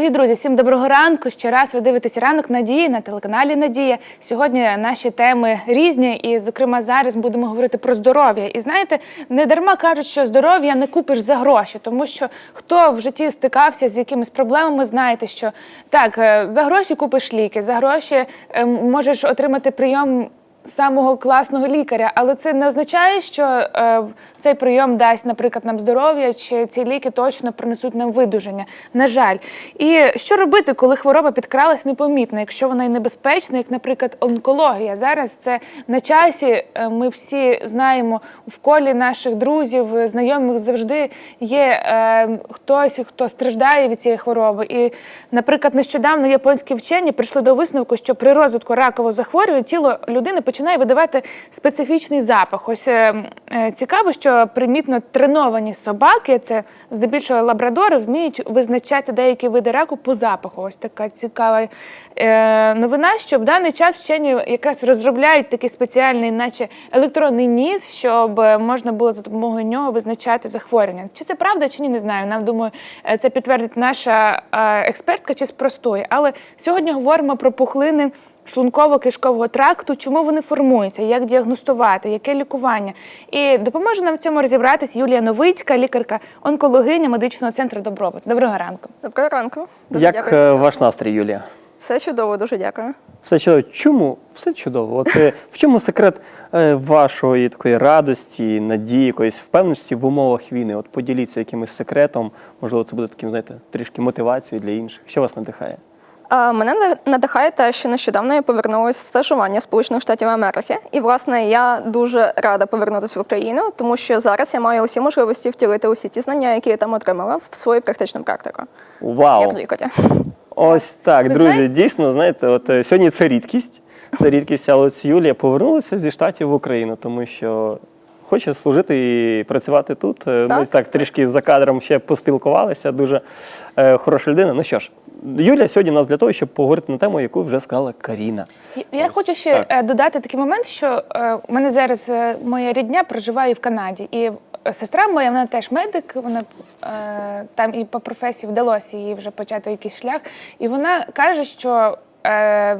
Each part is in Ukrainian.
Дорогі друзі, всім доброго ранку. Ще раз ви дивитесь ранок Надії на телеканалі Надія. Сьогодні наші теми різні, і, зокрема, зараз будемо говорити про здоров'я. І знаєте, не дарма кажуть, що здоров'я не купиш за гроші, тому що хто в житті стикався з якимись проблемами, знаєте, що так, е, за гроші купиш ліки, за гроші е, можеш отримати прийом самого класного лікаря, але це не означає, що е, цей прийом дасть, наприклад, нам здоров'я, чи ці ліки точно принесуть нам видуження. На жаль. І що робити, коли хвороба підкралась непомітно, якщо вона і небезпечна, як, наприклад, онкологія. Зараз це на часі. е, Ми всі знаємо в колі наших друзів, знайомих завжди є е, хтось, хто страждає від цієї хвороби. І, наприклад, нещодавно японські вчені прийшли до висновку, що при розвитку ракового захворювання тіло людини починає видавати специфічний запах. Ось е, е, цікаво, що примітно треновані собаки, це здебільшого лабрадори, вміють визначати деякі види раку по запаху. Ось така цікава е, новина, що в даний час вчені якраз розробляють такий спеціальний, наче електронний ніс, щоб можна було за допомогою нього визначати захворювання. Чи це правда, чи ні, не знаю. Нам думаю, це підтвердить наша експертка чи спростує. Але сьогодні говоримо про пухлини шлунково-кишкового тракту, чому вони формуються, як діагностувати, яке лікування. І допоможе нам в цьому розібратись Юлія Новицька, лікарка, онкологиня медичного центру Добробут. Доброго ранку. Доброго ранку. Дуже Як дякую. е, ваш настрій, Юлія? Все чудово, дуже дякую. Все чудово. Чому? Все чудово. От е, в чому секрет е, вашої такої радості, надії, якоїсь впевненості в умовах війни? От поділіться якимось секретом, можливо, це буде таким, знаєте, трішки мотивацією для інших. Що вас надихає? Мене на- надихає те, що нещодавно я повернулася з стажування Сполучених Штатів Америки. І, власне, я дуже рада повернутися в Україну, тому що зараз я маю усі можливості втілити усі ті знання, які я там отримала, в свою практичну практику. Вау! Як лікаря. Ось так, Ви друзі, знаєте- дійсно, знаєте, от е, сьогодні це рідкість. Це рідкість, але ось Юлія повернулася зі штатів в Україну, тому що хоче служити і працювати тут. Е, Ми Так. так трішки за кадром ще поспілкувалися. Дуже е, хороша людина. Ну що ж, Юлія сьогодні у нас для того, щоб поговорити на тему, яку вже сказала Каріна. Я- Я хочу ще так. е, додати такий момент, що е, у мене зараз е, моя рідня проживає в Канаді, і сестра моя, вона теж медик, вона е, там і по професії вдалося їй вже почати якийсь шлях. І вона каже, що. Е,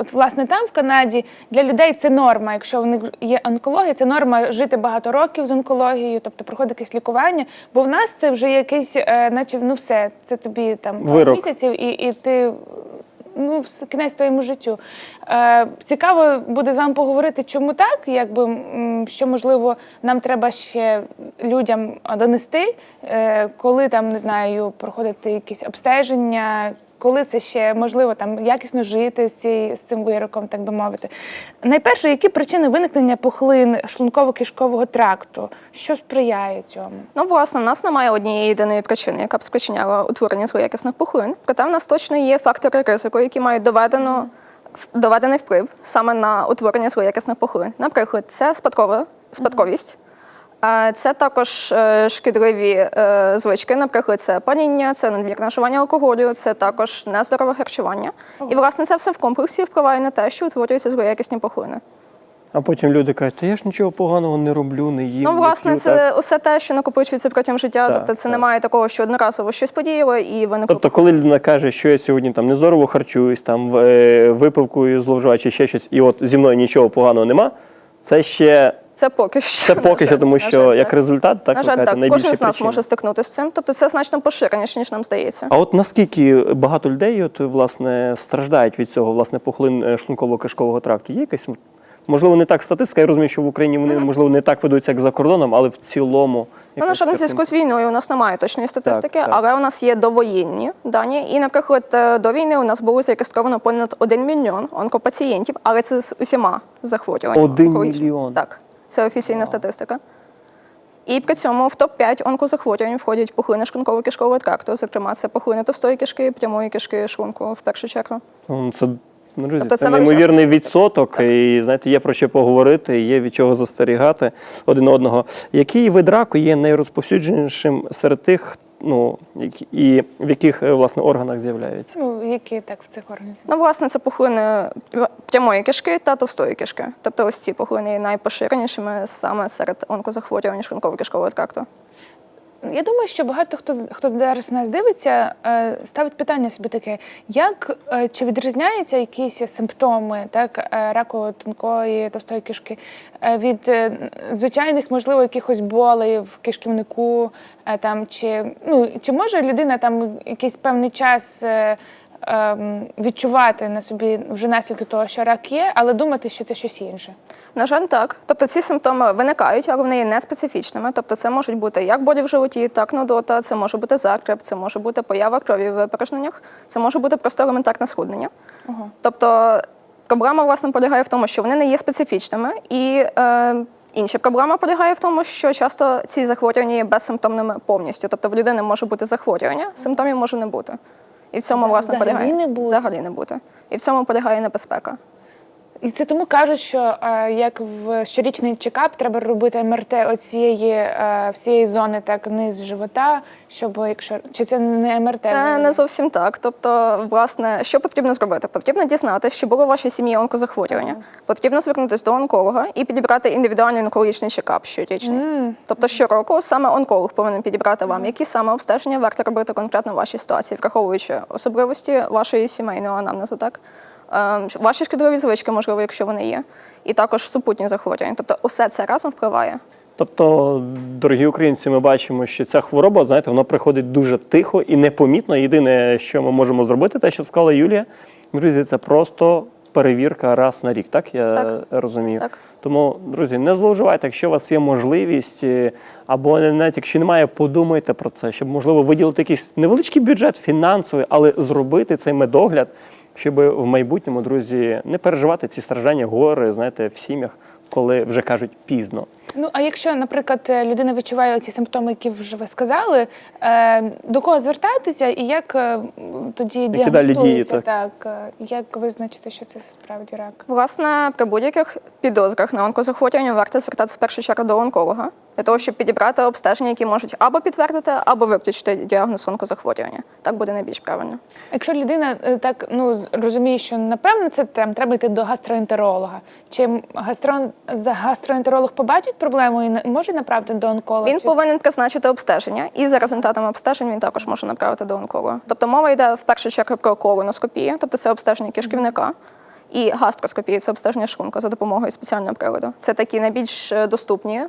От, власне, там в Канаді для людей це норма. Якщо в них є онкологія, це норма жити багато років з онкологією, тобто проходити якесь лікування. Бо в нас це вже якийсь, е, наче ну все, це тобі там Вирок. місяців, і, і ти ну, кінець твоєму життю. Е, цікаво буде з вами поговорити, чому так, якби що можливо нам треба ще людям донести, е, коли там не знаю, проходити якісь обстеження. Коли це ще можливо там якісно жити з, цією, з цим вироком, так би мовити. Найперше, які причини виникнення пухлин шлунково-кишкового тракту? Що сприяє цьому? Ну, власне, в нас немає однієї єдиної причини, яка б спричиняла утворення злоякісних пухлин. Проте в нас точно є фактори ризику, які мають доведено, доведений вплив саме на утворення злоякісних пухлин. Наприклад, це спадкова спадковість. Це також е, шкідливі е, звички, наприклад, це паління, це надмірне вживання алкоголю, це також нездорове харчування. І, власне, це все в комплексі впливає на те, що утворюються злоякісні пухлини. А потім люди кажуть, та я ж нічого поганого не роблю, не їм. Ну, не власне, п'ю, це так. усе те, що накопичується протягом життя. Так, тобто це так. немає такого, що одноразово щось подіяло і виникло. Тобто, коли людина каже, що я сьогодні там нездорово харчуюсь, там е, випивкою зловживаю чи ще щось, і от зі мною нічого поганого нема, це ще Це поки що. це поки що, тому що як так. результат, так на жаль, так. Кожен з нас може стикнутися з цим. Тобто це значно поширеніше, ніж нам здається. А от наскільки багато людей от, власне, страждають від цього власне, пухлин е, шлунково-кишкового тракту? Є якась, можливо, не так статистика, я розумію, що в Україні вони, можливо, не так ведуться, як за кордоном, але в цілому. Ну, на жаль, зв'язку з війною у нас немає точної статистики, так. але у нас є довоєнні дані. І, наприклад, е, до війни у нас було зареєстровано понад 1 мільйон онкопацієнтів, але це з усіма захворюваннями. Один мільйон? Так, це офіційна статистика. І при цьому в топ-5 онкозахворювань входять пухлини шкунково кишкового тракту. Зокрема, це пухлини товстої кишки, прямої кишки, шлунку в першу чергу. Ну, Це, ну, друзі, Тобто це, неймовірний відсоток, відсоток, і знаєте, є про що поговорити, є від чого застерігати один одного. Який вид раку є найрозповсюдженішим серед тих, ну, які- і в яких е, власне органах з'являються? Ну, які так в цих органах? Ну, власне, це пухлини прямої кишки та товстої кишки. Тобто ось ці пухлини є найпоширенішими саме серед онкозахворювань шлунково-кишкового тракту. Я думаю, що багато хто хто зараз нас дивиться, е, ставить питання собі таке: як е, чи відрізняються якісь симптоми так е, раку тонкої товстої кишки від звичайних, можливо, якихось болей в кишківнику, там чи ну чи може людина там якийсь певний час. Ем, Відчувати на собі вже наслідки того, що рак є, але думати, що це щось інше. На жаль, так. Тобто ці симптоми виникають, але вони є не специфічними. Тобто, це можуть бути як болі в животі, так нудота, це може бути закреп, це може бути поява крові в випорожненнях, це може бути просто елементарне схуднення. Тобто проблема власне полягає в тому, що вони не є специфічними, і е, інша проблема полягає в тому, що часто ці захворювання є безсимптомними повністю. Тобто в людини може бути захворювання, симптомів може не бути. І в цьому власне взагалі полягає не бути? взагалі не бути. І в цьому полягає небезпека. І це тому кажуть, що е, як в щорічний чекап треба робити МРТ оцієї е, всієї зони, так низ живота, щоб якщо чи це не МРТ? Це не зовсім так. Тобто, власне, що потрібно зробити? Потрібно дізнатися, чи було в вашій сім'ї онкозахворювання. Потрібно звернутися до онколога і підібрати індивідуальний онкологічний чекап щорічний. Тобто щороку саме онколог повинен підібрати вам, які саме обстеження варто робити конкретно в вашій ситуації, враховуючи особливості вашої сімейного анамнезу, так? Ем, Ваші шкідливі звички, можливо, якщо вони є, і також супутні захворювання. Тобто, усе це разом впливає. Тобто, дорогі українці, ми бачимо, що ця хвороба, знаєте, вона приходить дуже тихо і непомітно. Єдине, що ми можемо зробити, те, що сказала Юлія, друзі, це просто перевірка раз на рік. Так я Так. розумію. Так. Тому, друзі, не зловживайте, якщо у вас є можливість, е, або навіть якщо немає, подумайте про це, щоб можливо виділити якийсь невеличкий бюджет фінансовий, але зробити цей медогляд, щоб в майбутньому, друзі, не переживати ці страждання, гори, знаєте, в сім'ях, коли вже кажуть пізно. Ну а якщо, наприклад, е, людина відчуває ці симптоми, які вже ви сказали, е, до кого звертатися і як е, тоді діагностується? так, е, як визначити, що це справді рак? Власне, при будь-яких підозрах на онкозахворювання варто звертатися в першу чергу до онколога для того, щоб підібрати обстеження, які можуть або підтвердити, або виключити діагноз онкозахворювання. Так буде найбільш правильно. Якщо людина так ну розуміє, що напевно це там треба йти до гастроентеролога, чи гастрон за гастроентеролог побачить проблему і може направити до онколога? Він Чи- повинен призначити обстеження, і за результатами обстежень він також може направити до онколога. Тобто мова йде в першу чергу про колоноскопію, тобто це обстеження кишківника. І гастроскопія це обстеження шлунка за допомогою спеціального приладу. Це такі найбільш е, доступні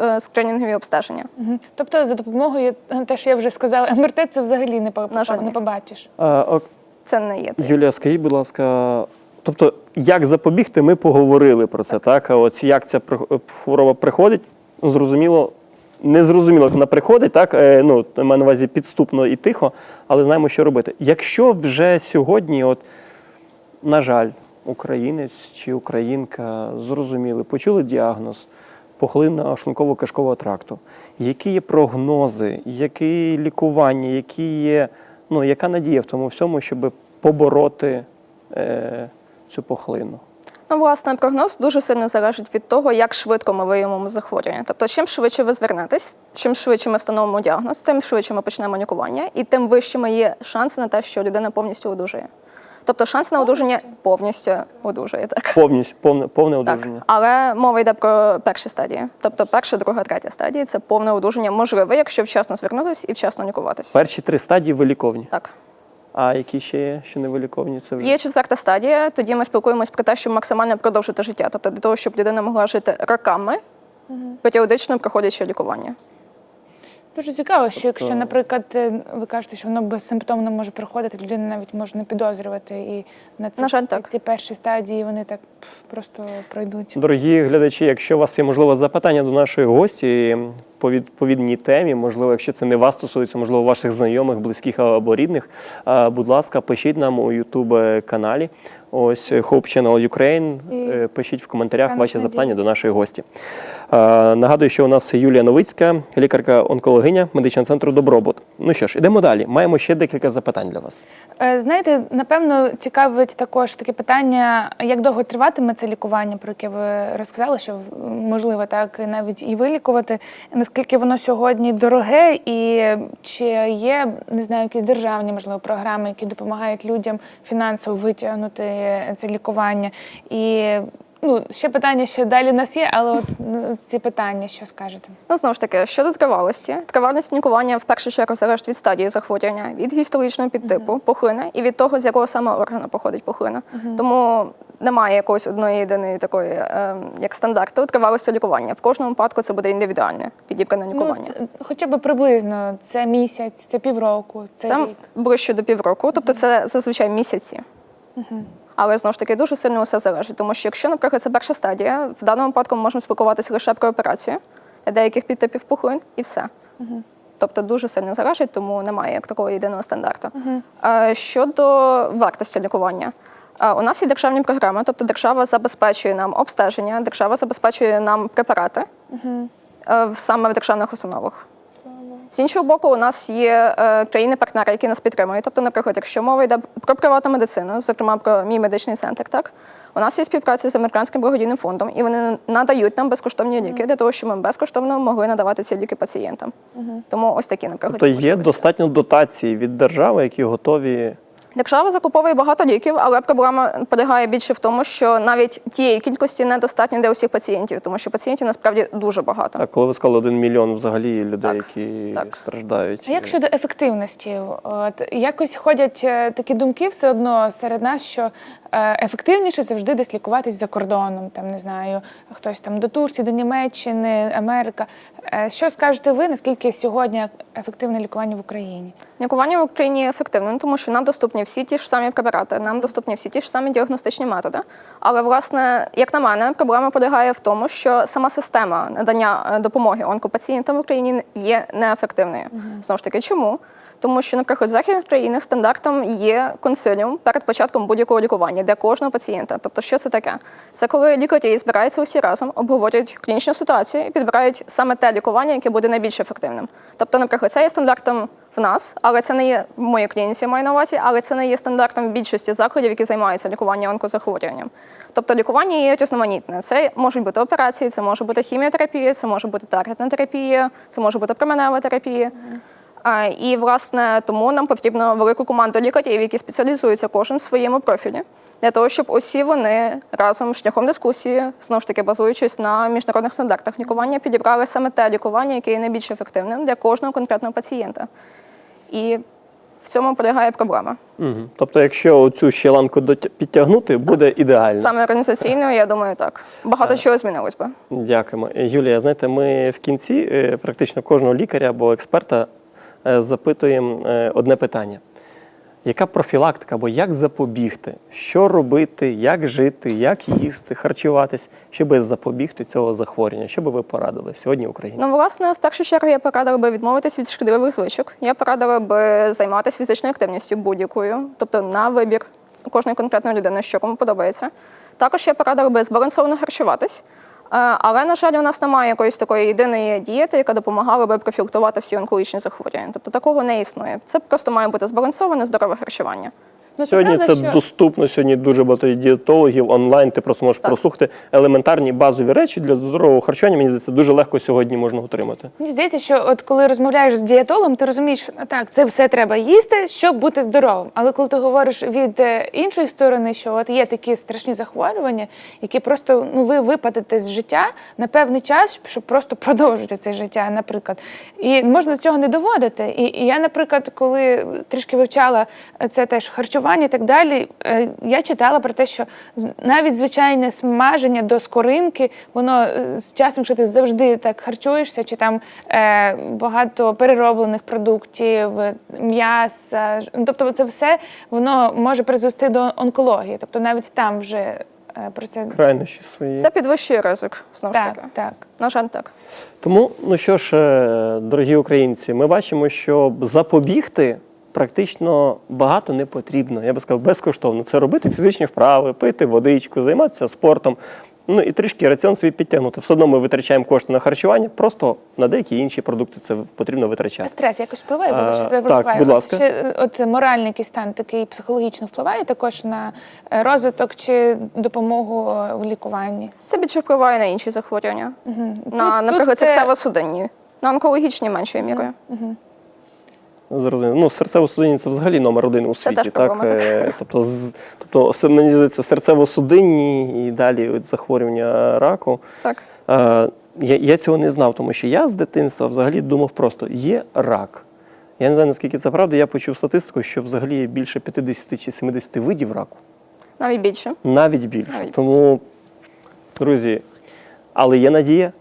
е, скринінгові обстеження. Мгм. Тобто за допомогою е, те, що я вже сказала, МРТ це взагалі не, по- На жаль, не побачиш. А, ок, Це не є. так. Юлія, скажіть, будь ласка, тобто, як запобігти, ми поговорили про це, так? А от як ця при- хвороба приходить, ну, зрозуміло, не зрозуміло, як вона приходить, так? Е, Ну, маю на увазі підступно і тихо, але знаємо, що робити. Якщо вже сьогодні, от, на жаль, українець чи українка зрозуміли, почули діагноз пухлина шлунково-кишкового тракту, які є прогнози, які лікування, які є, ну, яка надія в тому всьому, щоб побороти е, цю пухлину? Ну, власне, прогноз дуже сильно залежить від того, як швидко ми виявимо захворювання. Тобто, чим швидше ви звернетесь, чим швидше ми встановимо діагноз, тим швидше ми почнемо лікування, і тим вищими є шанси на те, що людина повністю одужує. Тобто шанс на одужання повністю одужує, так. Повністю повне, повне Так, одужання. але мова йде про перші стадії. Тобто перша, друга, третя стадії це повне одужання можливе, якщо вчасно звернутися і вчасно лікуватися. Перші три стадії виліковні. Так. А які ще є, що не виліковні? Це вже Є четверта стадія. Тоді ми спілкуємось про те, щоб максимально продовжити життя. Тобто для того, щоб людина могла жити роками, періодично проходячи лікування. Дуже цікаво, що якщо, Тобто- наприклад, е, ви кажете, що воно безсимптомно може проходити, людина навіть може не підозрювати, і на ці, На жаль, так. ці перші стадії вони так просто пройдуть. Дорогі глядачі, якщо у вас є можливо запитання до нашої гості по відповідній темі, можливо, якщо це не вас стосується, можливо, ваших знайомих, близьких або рідних, будь ласка, пишіть нам у youtube каналі. Ось Hope Channel Ukraine. І Е, Пишіть в коментарях ваші надії. запитання до нашої гості. Е, Нагадую, що у нас Юлія Новицька, лікарка-онкологиня медичного центру Добробут. Ну що ж, ідемо далі. Маємо ще декілька запитань для вас. Е, Знаєте, напевно, цікавить також таке питання, як довго триватиме це лікування, про яке ви розказали, що можливо так навіть і вилікувати. Наскільки воно сьогодні дороге, і чи є не знаю, якісь державні можливо програми, які допомагають людям фінансово витягнути це лікування, і ну ще питання ще далі нас є, але от ну, ці питання, що скажете? Ну, знову ж таки, щодо тривалості, тривалість лікування в першу чергу залежить від стадії захворювання, від гістологічного підтипу пухлини і від того, з якого саме органу походить пухлина. Тому немає якоїсь одної єдиної такої, е, як стандарту, тривалості лікування. В кожному випадку це буде індивідуальне підібране лікування. Ну, хоча б приблизно це місяць, це півроку, це, Це рік. ближче до півроку, тобто це зазвичай місяці. Але знову ж таки дуже сильно все залежить, тому що якщо, наприклад, це перша стадія, в даному випадку ми можемо спілкуватися лише про операцію для деяких підтипів пухлин і все. Тобто дуже сильно залежить, тому немає як такого єдиного стандарту. Е, Щодо вартості лікування. У нас є державні програми, тобто держава забезпечує нам обстеження, держава забезпечує нам препарати в- саме в державних установах. З іншого боку, у нас є е, країни-партнери, які нас підтримують. Тобто, наприклад, якщо мова йде про приватну медицину, зокрема про мій медичний центр, так у нас є співпраця з американським благодійним фондом, і вони надають нам безкоштовні ліки для того, щоб ми безкоштовно могли надавати ці ліки пацієнтам. Тому ось такі, наприклад, Тобто є достатньо дотацій від держави, які готові. Держава закуповує багато ліків, але проблема полягає більше в тому, що навіть тієї кількості недостатньо для усіх пацієнтів, тому що пацієнтів насправді дуже багато. Так, коли ви сказали один мільйон взагалі людей, Так, які так. страждають. А як щодо ефективності? От якось ходять е, такі думки все одно серед нас, що е, ефективніше завжди десь лікуватись за кордоном. Там не знаю, хтось там до Турції, до Німеччини, Америка. Е, Що скажете ви? Наскільки сьогодні ефективне лікування в Україні? Лікування в Україні ефективне, тому що нам доступні всі ті ж самі препарати, нам доступні всі ті ж самі діагностичні методи. Але, власне, як на мене, проблема полягає в тому, що сама система надання е, допомоги онкопацієнтам в Україні є неефективною. Знову ж таки, чому? Тому що, наприклад, в західних країнах стандартом є консиліум перед початком будь-якого лікування для кожного пацієнта. Тобто, що це таке? Це коли лікарі збираються усі разом, обговорюють клінічну ситуацію і підбирають саме те лікування, яке буде найбільш ефективним. Тобто, наприклад, це є стандартом в нас, але це не є в моїй клініці, маю на увазі, але це не є стандартом в більшості закладів, які займаються лікуванням онкозахворюванням. Тобто лікування є різноманітне. Це можуть бути операції, це може бути хіміотерапія, це може бути таргетна терапія, це може бути променева терапія. І, власне, тому нам потрібно велику команду лікарів, які спеціалізуються кожен в своєму профілі, для того, щоб усі вони разом шляхом дискусії, знову ж таки базуючись на міжнародних стандартах лікування, підібрали саме те лікування, яке є найбільш ефективним для кожного конкретного пацієнта. І в цьому полягає проблема. Угу. Тобто, якщо цю ще ланку підтягнути, буде ідеально. Саме організаційно, я думаю, так. Багато чого змінилось би. Дякуємо. Юлія, знаєте, ми в кінці е, практично кожного лікаря або експерта запитуємо е, одне питання: яка профілактика або як запобігти? Що робити, як жити, як їсти, харчуватись, щоб запобігти цього захворювання? Що би ви порадили сьогодні Україні? Ну, власне, в першу чергу я порадила би відмовитись від шкідливих звичок. Я порадила би займатися фізичною активністю будь-якою, тобто на вибір кожної конкретної людини, що кому подобається. Також я порадила би збалансовано харчуватись. Е, Але, на жаль, у нас немає якоїсь такої єдиної дієти, яка допомагала би профілактувати всі онкологічні захворювання. Тобто такого не існує. Це просто має бути збалансоване здорове харчування. Ну, Сьогодні правда, це що- доступно. Сьогодні дуже багато дієтологів онлайн. Ти просто можеш Так. прослухати елементарні базові речі для здорового харчування. Мені здається, дуже легко сьогодні можна отримати. Мені здається, що от коли розмовляєш з дієтологом, ти розумієш, що ну, так, це все треба їсти, щоб бути здоровим. Але коли ти говориш від е, іншої сторони, що от є такі страшні захворювання, які просто ну ви випадете з життя на певний час, щоб просто продовжити це життя, наприклад. І можна цього не доводити. І, і я, наприклад, коли трішки вивчала е, це теж харчування і так далі, е, я читала про те, що навіть звичайне смаження до скоринки, воно е, з часом, якщо ти завжди так харчуєшся, чи там е, багато перероблених продуктів, м'яса, ну, тобто це все воно може призвести до онкології. Тобто навіть там вже про це Крайнощі свої. Це підвищує ризик, знову ж таки. так. На жаль, так. Тому, ну що ж, дорогі українці, ми бачимо, що запобігти практично багато не потрібно. Я би сказав, безкоштовно. Це робити фізичні вправи, пити водичку, займатися спортом. Ну і трішки раціон свій підтягнути. Все одно ми витрачаємо кошти на харчування, просто на деякі інші продукти це потрібно А витрачати. стрес якось впливає, А, вибачте, я так, будь ласка. Ще, от моральний якийсь стан такий психологічно впливає також на е, розвиток чи допомогу е, в лікуванні. Це більше впливає на інші захворювання. Тут- На, тут наприклад, це- серцево-судинні, на онкологічні меншою мірою. Зрозуміло. Ну, серцево-судинні це взагалі номер один у світі. теж так? Е, Тобто, з, тобто, мені здається, серцево-судинні і далі от захворювання раку. Так. Е, я, я цього не знав, тому що я з дитинства взагалі думав просто: є рак. Я не знаю, наскільки це правда. Я почув статистику, що взагалі є більше 50 чи 70 видів раку. Навіть більше. Навіть більше. Навіть Тому, друзі, але є надія,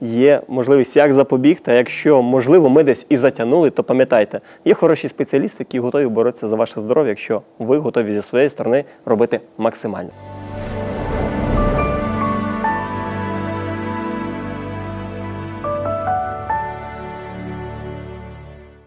є можливість як запобігти. А якщо, можливо, ми десь і затягнули, то пам'ятайте, є хороші спеціалісти, які готові боротися за ваше здоров'я, якщо ви готові зі своєї сторони робити максимально.